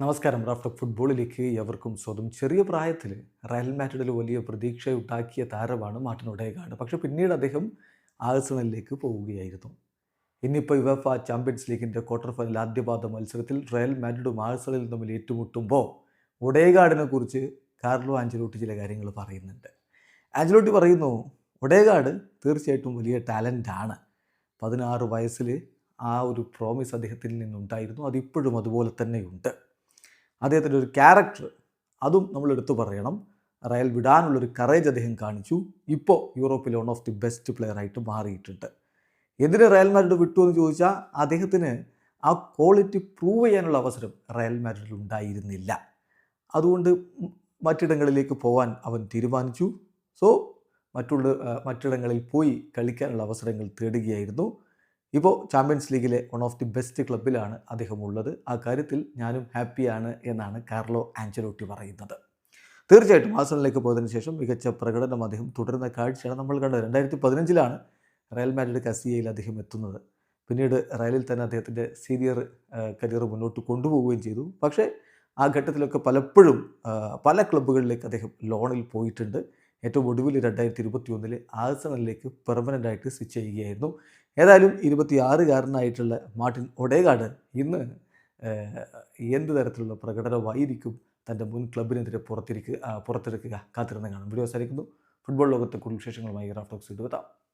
നമസ്കാരം. റാഫ്റ്റർ ഫുട്ബോളിലേക്ക് എവർക്കും സ്വന്തം ചെറിയ പ്രായത്തിൽ റയൽ മാറ്റഡിൽ വലിയ പ്രതീക്ഷയുണ്ടാക്കിയ താരമാണ് മാർട്ടിൻ ഒഡേഗാർഡ്. പക്ഷേ പിന്നീട് അദ്ദേഹം ആഴ്സണലിലേക്ക് പോവുകയായിരുന്നു. ഇന്നിപ്പോൾ യുവഫ ചാമ്പ്യൻസ് ലീഗിന്റെ ക്വാർട്ടർ ഫൈനൽ ആദ്യപാദ മത്സരത്തിൽ റയൽ മാഡ്രിഡും ആഴ്സണലും തമ്മിൽ ഏറ്റുമുട്ടുമ്പോൾ ഒഡേഗാർഡിനെ കുറിച്ച് കാർലോ ആഞ്ചലോട്ടി ചില കാര്യങ്ങൾ പറയുന്നുണ്ട്. ആഞ്ചലോട്ടി പറയുന്നു ഒഡേഗാർഡ് തീർച്ചയായിട്ടും വലിയ ടാലന്റാണ് പതിനാറ് വയസ്സിൽ ആ ഒരു പ്രോമിസ് അദ്ദേഹത്തിൽ നിന്നുണ്ടായിരുന്നു. അതിപ്പോഴും അതുപോലെ തന്നെയുണ്ട്. അദ്ദേഹത്തിന്റെ ഒരു ക്യാരക്ടർ അതും നമ്മൾ എടുത്തു പറയണം. റയൽ വിടാനുള്ളൊരു കറേജ് അദ്ദേഹം കാണിച്ചു. ഇപ്പോൾ യൂറോപ്പിലെ one of the best player ആയിട്ട് മാറിയിട്ടുണ്ട്. എന്തിന് റയൽ മാഡ്രിഡ് വിട്ടു എന്ന് ചോദിച്ചാൽ അദ്ദേഹത്തിന് ആ ക്വാളിറ്റി പ്രൂവ് ചെയ്യാനുള്ള അവസരം റയൽ മാഡ്രിഡിൽ ഉണ്ടായിരുന്നില്ല. അതുകൊണ്ട് മറ്റിടങ്ങളിലേക്ക് പോകാൻ അവൻ തീരുമാനിച്ചു. സോ മറ്റുള്ള മറ്റിടങ്ങളിൽ പോയി കളിക്കാനുള്ള അവസരങ്ങൾ തേടുകയായിരുന്നു. ഇപ്പോൾ ചാമ്പ്യൻസ് ലീഗിലെ വൺ ഓഫ് ദി ബെസ്റ്റ് ക്ലബിലാണ് അദ്ദേഹം ഉള്ളത്. ആ കാര്യത്തിൽ ഞാനും ഹാപ്പിയാണ് എന്നാണ് കാർലോ ആഞ്ചലോട്ടി പറയുന്നത്. തീർച്ചയായിട്ടും ആസണിലേക്ക് പോയതിനു ശേഷം മികച്ച പ്രകടനം അദ്ദേഹം തുടരുന്ന കാഴ്ചയാണ് നമ്മൾ കണ്ടത്. രണ്ടായിരത്തി പതിനഞ്ചിലാണ് റയൽ മാഡ്രിഡ് കസിയയിൽ അദ്ദേഹം എത്തുന്നത്. പിന്നീട് റയലിൽ തന്നെ അദ്ദേഹത്തിന്റെ സീനിയർ കരിയർ മുന്നോട്ട് കൊണ്ടുപോവുകയും ചെയ്തു. പക്ഷേ ആ ഘട്ടത്തിലൊക്കെ പലപ്പോഴും പല ക്ലബ്ബുകളിലേക്ക് അദ്ദേഹം ലോണിൽ പോയിട്ടുണ്ട്. ഏറ്റവും ഒടുവിൽ രണ്ടായിരത്തി ഇരുപത്തി ഒന്നിൽ ആഴ്സണലിലേക്ക് പെർമനന്റ് ആയിട്ട് സ്വിച്ച് ചെയ്യുകയായിരുന്നു. ഏതായാലും ഇരുപത്തിയാറുകാരനായിട്ടുള്ള മാർട്ടിൻ ഒഡേഗാർഡ് ഇന്ന് എന്ത് തരത്തിലുള്ള പ്രകടനമായിരിക്കും തന്റെ മുൻ ക്ലബിനെതിരെ പുറത്തിരിക്കുക പുറത്തെടുക്കുക കാത്തിരുന്ന് കാണും. വീഡിയോ അവസാനിക്കുന്നു. ഫുട്ബോൾ ലോകത്തെ കൂടുതൽ വിശേഷങ്ങളുമായി റാഫ്റ്റോക്സ് ഇടുവെത്താം